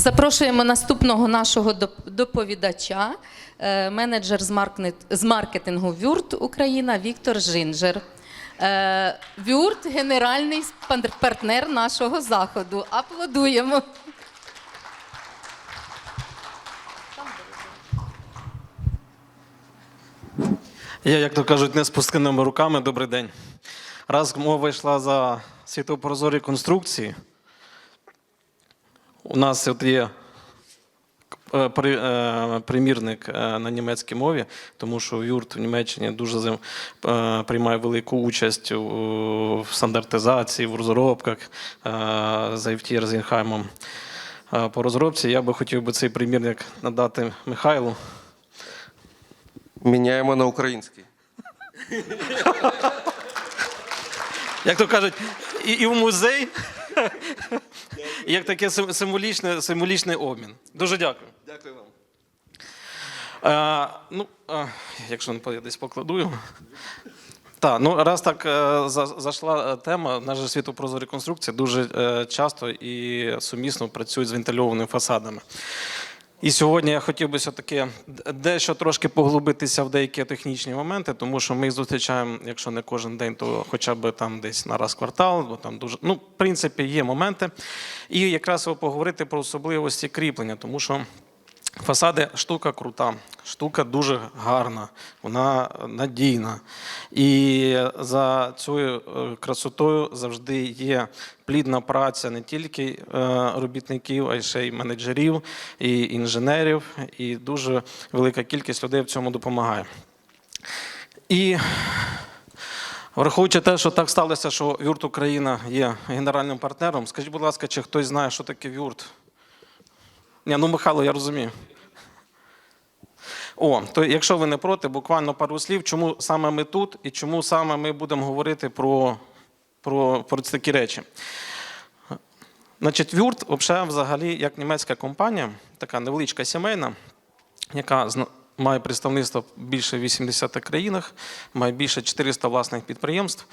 Запрошуємо наступного нашого доп- доповідача, е, менеджер з маркетингу Вюрт Україна Віктор Жинжер. Е, Вюрт генеральний партнер нашого заходу. Аплодуємо. Я, як то кажуть, не з пустинними руками. Добрий день. Раз мова йшла за світопрозорі конструкції, у нас от є е, е, примірник е, на німецькій мові, тому що юрт в Німеччині дуже приймає велику участь в стандартизації, в розробках з IFT Зінхаймом. По розробці я би хотів би цей примірник надати Михайлу. Міняємо на український. Як то кажуть, і, і в музей, як таке сим- символічне, символічний обмін. Дуже дякую. Дякую вам. А, ну, а, якщо не десь покладу. Так, ну раз так е, за- зайшла е, тема, наш же світопрозорі конструкції дуже е, часто і сумісно працюють з вентильованими фасадами. І сьогодні я хотів би все-таки дещо трошки поглибитися в деякі технічні моменти, тому що ми їх зустрічаємо, якщо не кожен день, то хоча б там десь на раз квартал, бо там дуже ну, в принципі, є моменти. І якраз поговорити про особливості кріплення, тому що. Фасади штука крута, штука дуже гарна, вона надійна. І за цією е, красотою завжди є плідна праця не тільки е, робітників, а й ще й менеджерів, і інженерів, і дуже велика кількість людей в цьому допомагає. І враховуючи те, що так сталося, що Вюрт Україна є генеральним партнером, скажіть, будь ласка, чи хтось знає, що таке Вюрт? Ні, ну Михайло, я розумію. О, то якщо ви не проти, буквально пару слів, чому саме ми тут і чому саме ми будемо говорити про, про, про такі речі. Значить, Вюрт, взагалі, як німецька компанія, така невеличка сімейна, яка має представництво більше 80 країнах, має більше 400 власних підприємств.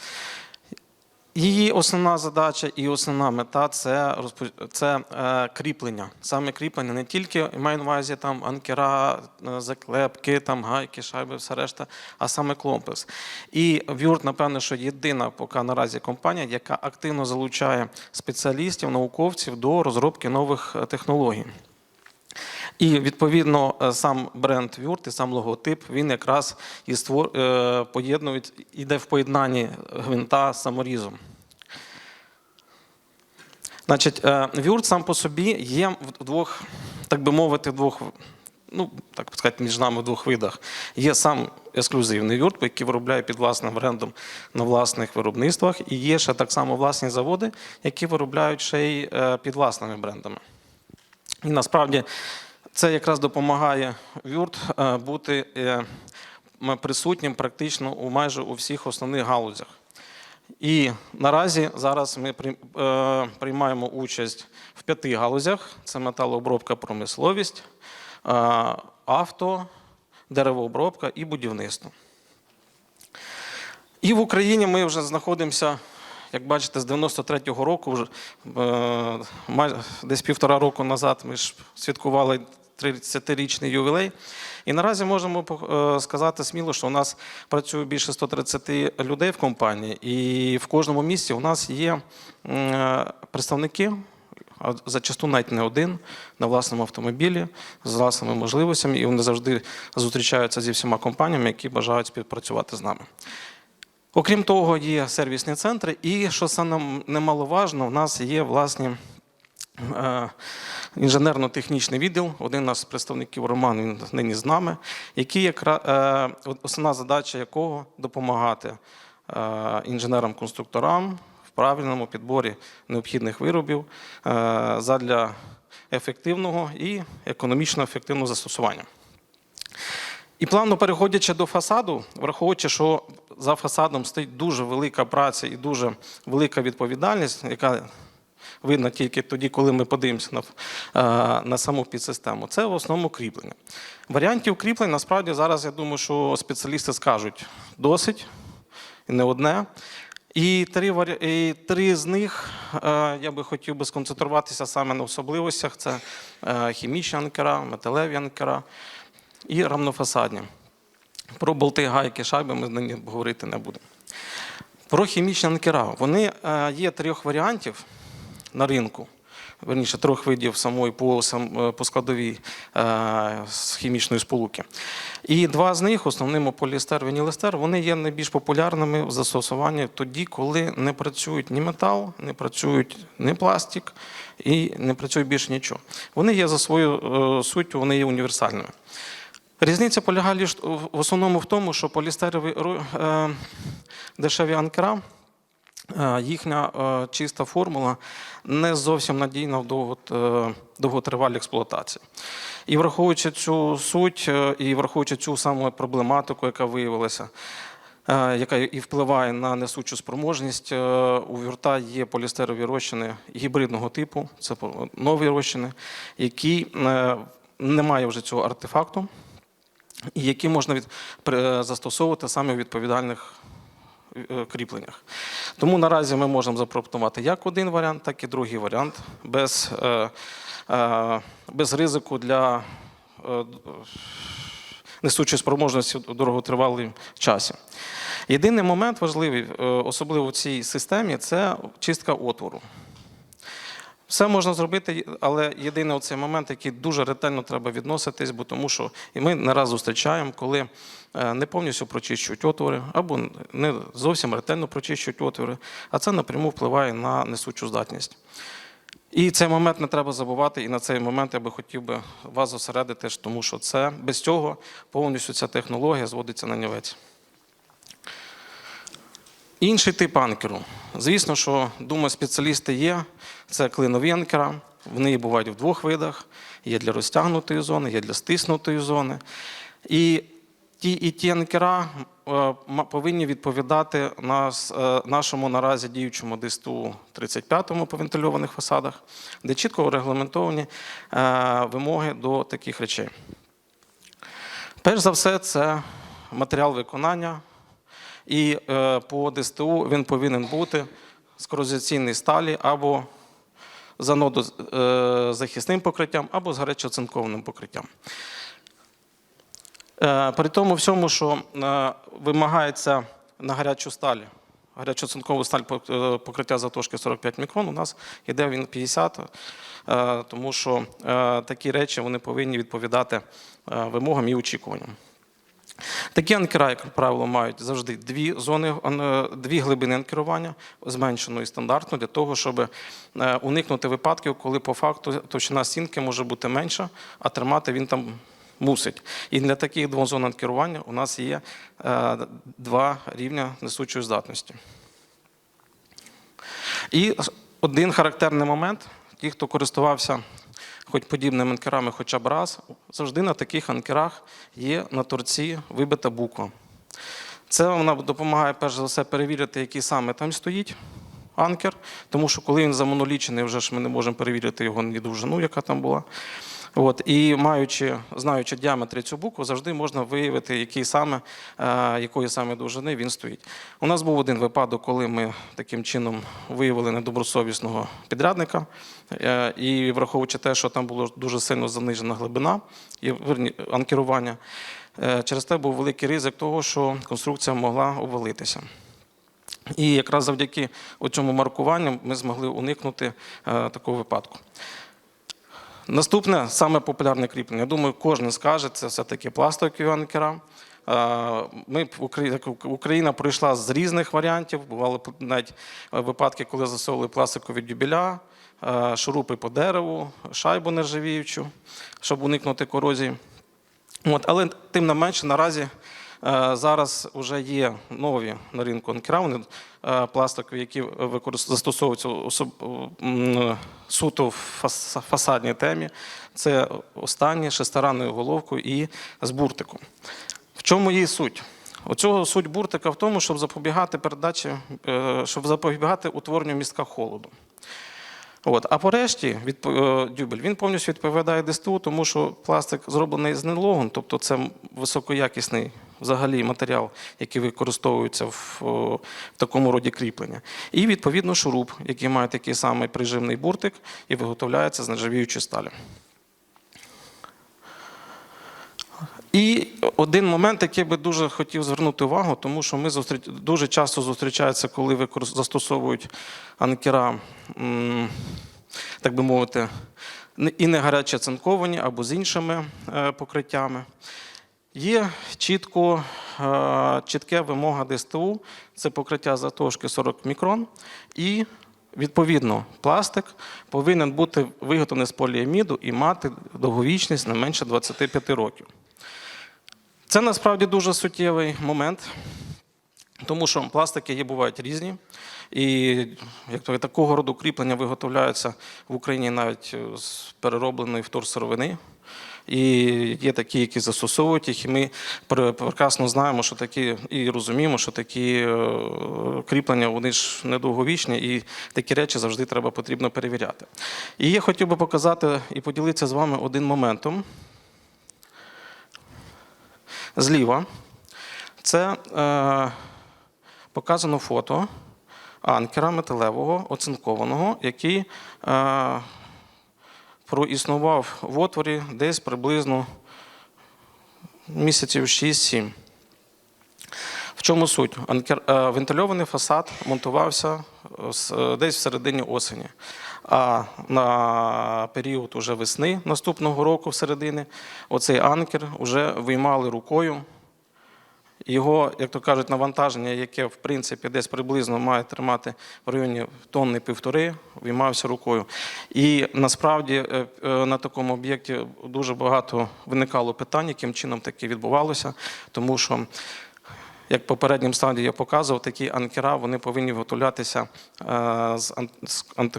Її основна задача і основна мета це це е, кріплення. Саме кріплення не тільки маю на увазі там анкера, е, заклепки, там гайки, шайби, все решта, а саме комплекс. І Вюрт, напевно, що єдина поки наразі компанія, яка активно залучає спеціалістів, науковців до розробки нових е, технологій. І відповідно е, сам бренд Вюрт і сам логотип він якраз і створ... е, поєднують, іде в поєднанні гвинта з саморізом. Значить, е, Вюрт сам по собі є в двох, так би мовити, в двох, ну так сказати, між нами в двох видах. Є сам ексклюзивний Вюрт, який виробляє під власним брендом на власних виробництвах, і є ще так само власні заводи, які виробляють ще й під власними брендами. І насправді це якраз допомагає Вюрт е, бути е, присутнім практично у майже у всіх основних галузях. І наразі зараз ми е, приймаємо участь в п'яти галузях: це металообробка, промисловість, авто, деревообробка і будівництво. І в Україні ми вже знаходимося, як бачите, з 93-го року, вже десь півтора року назад ми ж святкували 30-річний ювілей. І наразі можемо е, сказати сміло, що у нас працює більше 130 людей в компанії, і в кожному місці у нас є е, представники. А зачасту навіть не один на власному автомобілі з власними можливостями, і вони завжди зустрічаються зі всіма компаніями, які бажають співпрацювати з нами. Окрім того, є сервісні центри, і що саме немаловажно, в нас є власні інженерно-технічний відділ. Один наш з представників Роман він нині з нами, який якраз е, основна задача якого допомагати е, інженерам-конструкторам в правильному підборі необхідних виробів е, задля ефективного і економічно ефективного застосування. І плавно переходячи до фасаду, враховуючи, що за фасадом стоїть дуже велика праця і дуже велика відповідальність, яка видно тільки тоді, коли ми подивимося на, на саму підсистему, це в основному кріплення. Варіантів кріплень насправді зараз я думаю, що спеціалісти скажуть досить не одне. І три, і три з них я би хотів би сконцентруватися саме на особливостях: це хімічні анкера, металеві анкера і равнофасадні. Про болти, гайки, шайби ми нині говорити не будемо. Про хімічні анкера. Вони є трьох варіантів на ринку. Верніше, трьох видів самої по, е, по складовій е, хімічної сполуки. І два з них, основними поліестер, вінілестер, вони є найбільш популярними в застосуванні тоді, коли не працюють ні метал, не працюють ні пластик і не працює більше нічого. Вони є за свою е, суттю, вони є універсальними. Різниця полягає в основному в тому, що полістерові е, дешеві анкера, їхня е, чиста формула не зовсім надійна в е, довготривалій експлуатації. І враховуючи цю суть, е, і враховуючи цю саму проблематику, яка виявилася, е, яка і впливає на несучу спроможність, е, у вюрта є полістерові розчини гібридного типу, це нові розчини, які е, немає вже цього артефакту і які можна від, застосовувати саме у відповідальних е, кріпленнях. Тому наразі ми можемо запропонувати як один варіант, так і другий варіант без, е, е, без ризику для е, несучої спроможності у довготривалому часі. Єдиний момент важливий, е, особливо в цій системі, це чистка отвору. Все можна зробити, але єдиний оцей момент, який дуже ретельно треба відноситись, бо тому що і ми не раз зустрічаємо, коли е, не повністю прочищують отвори, або не зовсім ретельно прочищують отвори, а це напряму впливає на несучу здатність. І цей момент не треба забувати, і на цей момент я би хотів би вас зосередити, тому що це без цього повністю ця технологія зводиться на нівець. Інший тип анкеру. Звісно, що думаю, спеціалісти є. Це клинові анкера. Вони бувають в двох видах: є для розтягнутої зони, є для стиснутої зони. І ті і ті анкера е, повинні відповідати нас, е, нашому наразі діючому ДСТУ 35-му по вентильованих фасадах, де чітко регламентовані е, вимоги до таких речей. Перш за все, це матеріал виконання. І по ДСТУ він повинен бути з корозаційної сталі або з анодозахисним покриттям, або з гарячоцинкованим покриттям. Е, При тому всьому, що е, вимагається на гарячу сталь, гарячоцинкову сталь е, покриття затошки 45 мікрон, у нас йде він 50, е, тому що е, такі речі вони повинні відповідати е, вимогам і очікуванням. Такі анкера, як правило, мають завжди дві зони, дві глибини анкерування, зменшену і стандартну, для того, щоб е, уникнути випадків, коли по факту товщина стінки може бути менша, а тримати він там мусить. І для таких двох зон анкерування у нас є е, два рівня несучої здатності. І один характерний момент: ті, хто користувався хоч подібними анкерами хоча б раз, завжди на таких анкерах є на торці вибита буква. Це вона допомагає перш за все перевірити, який саме там стоїть анкер, тому що коли він замонолічений, вже ж ми не можемо перевірити його ні довжину, яка там була. От, і маючи, знаючи діаметри цю букву, завжди можна виявити, який саме, е, якої саме довжини він стоїть. У нас був один випадок, коли ми таким чином виявили недобросовісного підрядника, е, і враховуючи те, що там було дуже сильно занижена глибина і верні, анкерування, е, через те був великий ризик того, що конструкція могла обвалитися. І якраз завдяки цьому маркуванню ми змогли уникнути такого випадку. Наступне саме популярне кріплення. Я думаю, кожен скаже, це все-таки пластикові анкера. Е, Ми Україна пройшла з різних варіантів. Бували навіть е, випадки, коли засовували пластикові дюбеля, е, шурупи по дереву, шайбу нержавіючу, щоб уникнути корозії. От, але тим не менше, наразі зараз вже є нові на ринку анкера, вони е, пластикові, які застосовуються суто в фасадній темі. Це останні шестиранною головкою і з буртиком. В чому її суть? Оцього суть буртика в тому, щоб запобігати передачі, е, щоб запобігати утворенню містка холоду. От. А порешті е, дюбель він повністю відповідає ДСТУ, тому що пластик зроблений з нейлону, тобто це високоякісний взагалі матеріал, який використовується в, в такому роді кріплення. І відповідно шуруп, який має такий самий прижимний буртик і виготовляється з нержавіючої сталі. І один момент, який би дуже хотів звернути увагу, тому що ми зустріч... дуже часто зустрічається, коли використ... застосовують анкера, так би мовити, і не гаряче цинковані або з іншими е, покриттями. Є чітко, е, чітке вимога ДСТУ, це покриття затошки 40 мікрон, і відповідно пластик повинен бути виготовлений з поліаміду і мати довговічність не менше 25 років. Це насправді дуже суттєвий момент, тому що пластики є бувають різні. І як то, такого роду кріплення виготовляються в Україні навіть е, з переробленої вторсировини. І є такі, які застосовують їх, і ми прекрасно знаємо, що такі, і розуміємо, що такі е, кріплення вони ж недовговічні, і такі речі завжди треба потрібно перевіряти. І я хотів би показати і поділитися з вами один моментом. Зліва це е, показано фото анкера металевого, оцинкованого, який е, проіснував в отворі десь приблизно місяців 6-7. В чому суть? Анкер, е, вентильований фасад монтувався е, е, десь в середині осені. А на період уже весни наступного року, всередині, оцей анкер вже виймали рукою. Його, як то кажуть, навантаження, яке в принципі десь приблизно має тримати в районі тонни півтори, віймався рукою. І насправді е, е, на такому об'єкті дуже багато виникало питань, яким чином таке відбувалося, тому що. Як попереднім стадії я показував, такі анкера вони повинні виготовлятися е, з,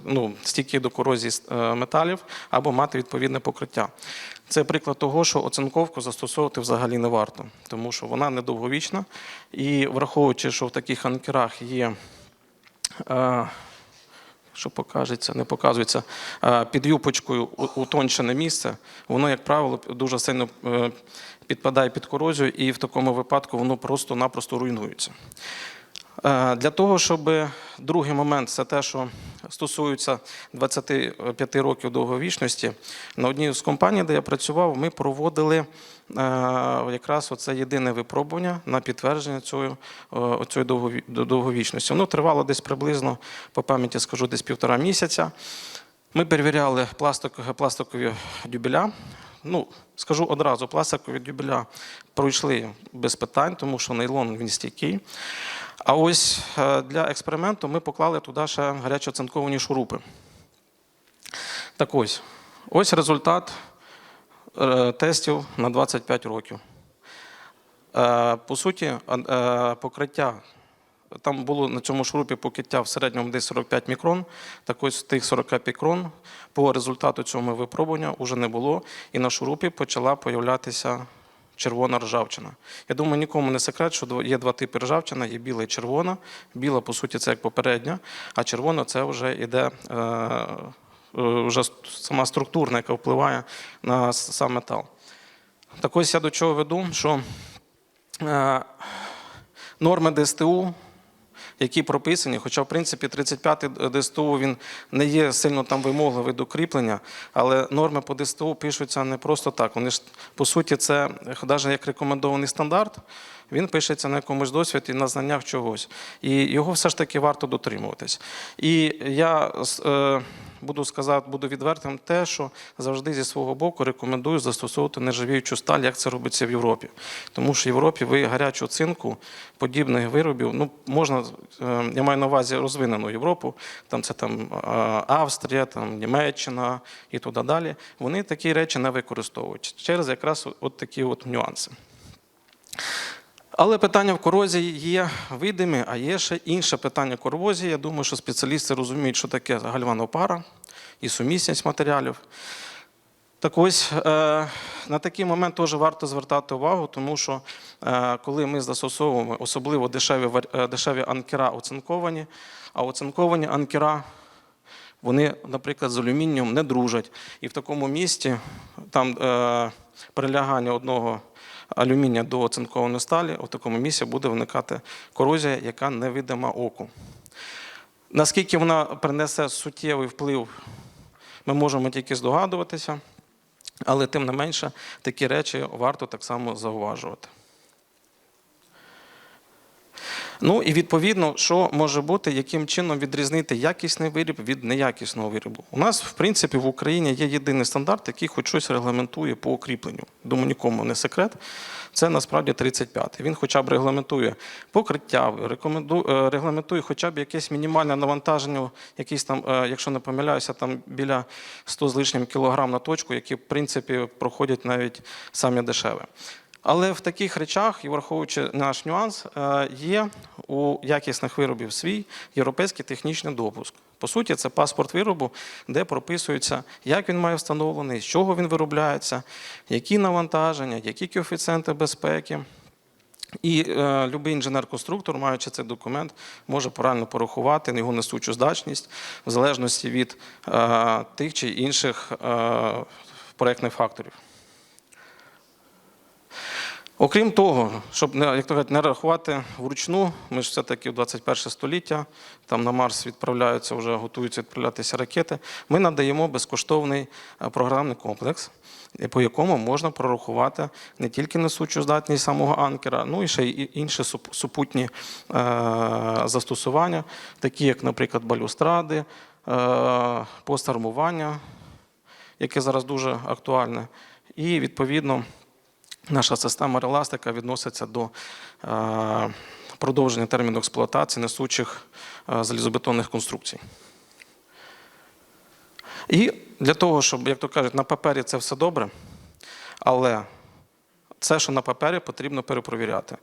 ну, стійкі до корозії е, металів або мати відповідне покриття. Це приклад того, що оцинковку застосовувати взагалі не варто, тому що вона недовговічна. І враховуючи, що в таких анкерах є. е, що покажеться, не показується, під юпочкою утончене місце, воно, як правило, дуже сильно підпадає під корозію, і в такому випадку воно просто-напросто руйнується. Е, Для того, щоб другий момент це те, що стосується 25 років довговічності, на одній з компаній, де я працював, ми проводили е, якраз оце єдине випробування на підтвердження цієї, е, цієї довговічності. Воно тривало десь приблизно, по пам'яті скажу, десь півтора місяця. Ми перевіряли пластикові, дюбеля. Ну, скажу одразу, пластикові дюбеля пройшли без питань, тому що нейлон він стійкий. А ось е, для експерименту ми поклали туди ще гарячо оцинковані шурупи. Так ось, ось результат е, тестів на 25 років. Е, По суті, покриття. Там було на цьому шурупі покриття в середньому десь 45 мікрон. Так ось тих 45 мікрон по результату цього випробування вже не було, і на шурупі почала появлятися червона ржавчина. Я думаю, нікому не секрет, що є два типи ржавчина: є біла і червона. Біла, по суті, це як попередня, а червона це вже йде. Е, е, вже сама структурна, яка впливає на сам метал. Так ось я до чого веду, що е, норми ДСТУ, які прописані, хоча, в принципі, 35-й ДСТУ він не є сильно там вимогливий до кріплення, але норми по ДСТУ пишуться не просто так. Вони ж, по суті, це навіть як рекомендований стандарт, він пишеться на якомусь досвіді, на знаннях чогось. І його все ж таки варто дотримуватись. І я е, буду сказати, буду відвертим те, що завжди зі свого боку рекомендую застосовувати нержавіючу сталь, як це робиться в Європі. Тому що в Європі ви гарячу цинку подібних виробів, ну можна, е, я маю на увазі розвинену Європу, там це там е, Австрія, там Німеччина і туди далі. Вони такі речі не використовують через якраз от такі от нюанси. Але питання в корозії є видимі, а є ще інше питання корозії. Я думаю, що спеціалісти розуміють, що таке гальванова пара і сумісність матеріалів. Так ось е, на такий момент теж варто звертати увагу, тому що е, коли ми застосовуємо особливо дешеві, е, дешеві анкера оцинковані, а оцинковані анкера вони, наприклад, з алюмінієм не дружать. І в такому місці там прилягання одного алюмінія до оцинкованої сталі, у такому місці буде виникати корозія, яка невидима оку. Наскільки вона принесе суттєвий вплив, ми можемо тільки здогадуватися, але тим не менше такі речі варто так само зауважувати. Ну і відповідно, що може бути, яким чином відрізнити якісний виріб від неякісного виробу. У нас, в принципі, в Україні є єдиний стандарт, який хоч щось регламентує по укріпленню. Думаю, нікому не секрет. Це насправді 35-й. Він хоча б регламентує покриття, е, регламентує хоча б якесь мінімальне навантаження, якийсь там, е, якщо не помиляюся, там біля 100 з лишнім кілограм на точку, які в принципі проходять навіть самі дешеве. Але в таких речах, і враховуючи наш нюанс, е, є у якісних виробів свій європейський технічний допуск. По суті, це паспорт виробу, де прописується, як він має встановлений, з чого він виробляється, які навантаження, які коефіцієнти безпеки. І е, будь-який інженер-конструктор, маючи цей документ, може правильно порахувати його несучу здатність в залежності від е, тих чи інших е, проєктних факторів. Окрім того, щоб як то кажуть, не рахувати вручну, ми ж все-таки в 21 століття, там на Марс відправляються, вже готуються відправлятися ракети. Ми надаємо безкоштовний е, програмний комплекс, е, по якому можна прорахувати не тільки несучу здатність самого анкера, ну і ще й інші супутні е, застосування, такі як, наприклад, балюстради, постармування, яке зараз дуже актуальне, і відповідно. Наша система реластика відноситься до е, продовження терміну експлуатації несучих е, залізобетонних конструкцій. І для того, щоб, як то кажуть, на папері це все добре, але це, що на папері, потрібно перепровіряти.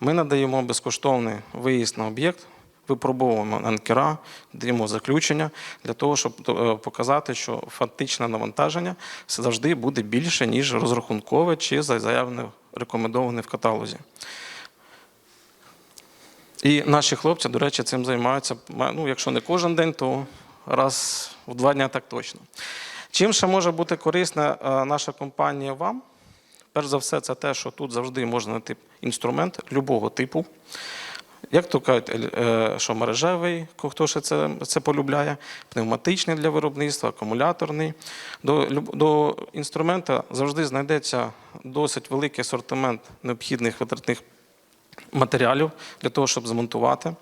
Ми надаємо безкоштовний виїзд на об'єкт, випробовуємо анкера, даємо заключення для того, щоб е, показати, що фактичне навантаження завжди буде більше, ніж розрахункове чи заявлене рекомендоване в каталозі. І наші хлопці, до речі, цим займаються, ну, якщо не кожен день, то раз в два дні так точно. Чим ще може бути корисна е, наша компанія вам? Перш за все, це те, що тут завжди можна знайти інструмент любого типу. Як то кажуть, е, що мережевий, хто ще це, це полюбляє, пневматичний для виробництва, акумуляторний. До, до інструмента завжди знайдеться досить великий асортимент необхідних витратних матеріалів для того, щоб змонтувати.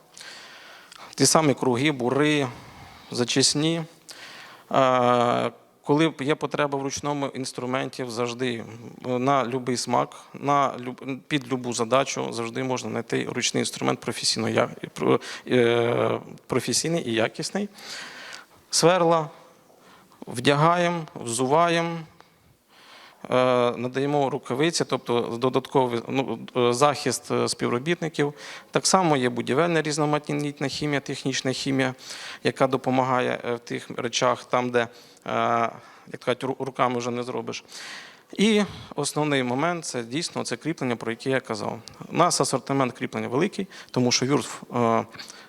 Ті самі круги, бури, зачисні. Е, Коли є потреба в ручному інструменті, завжди на будь-який смак, на, люб- під будь-яку задачу завжди можна знайти ручний інструмент професійно, е, професійний і якісний. Сверла вдягаємо, взуваємо, е, надаємо рукавиці, тобто додатковий ну, е, захист е, співробітників. Так само є будівельна різноманітна хімія, технічна хімія, яка допомагає е, в тих речах, там, де е, як кажуть, руками вже не зробиш. І основний момент це дійсно це кріплення, про яке я казав. У нас асортимент кріплення великий, тому що юрф е,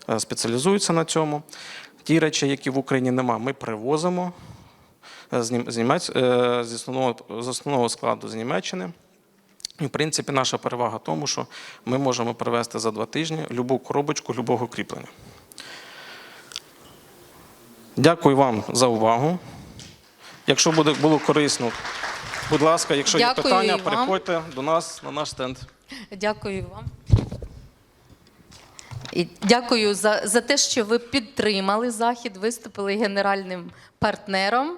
е, спеціалізується на цьому. Ті речі, які в Україні нема, ми привозимо з, Німець, е, з, основного, з основного складу з Німеччини. І, в принципі, наша перевага в тому, що ми можемо привезти за два тижні любу коробочку любого кріплення. Дякую вам за увагу. Якщо буде, було корисно, будь ласка, якщо є питання, переходьте до нас на наш стенд. Дякую вам. І дякую за, за те, що ви підтримали захід, виступили генеральним партнером.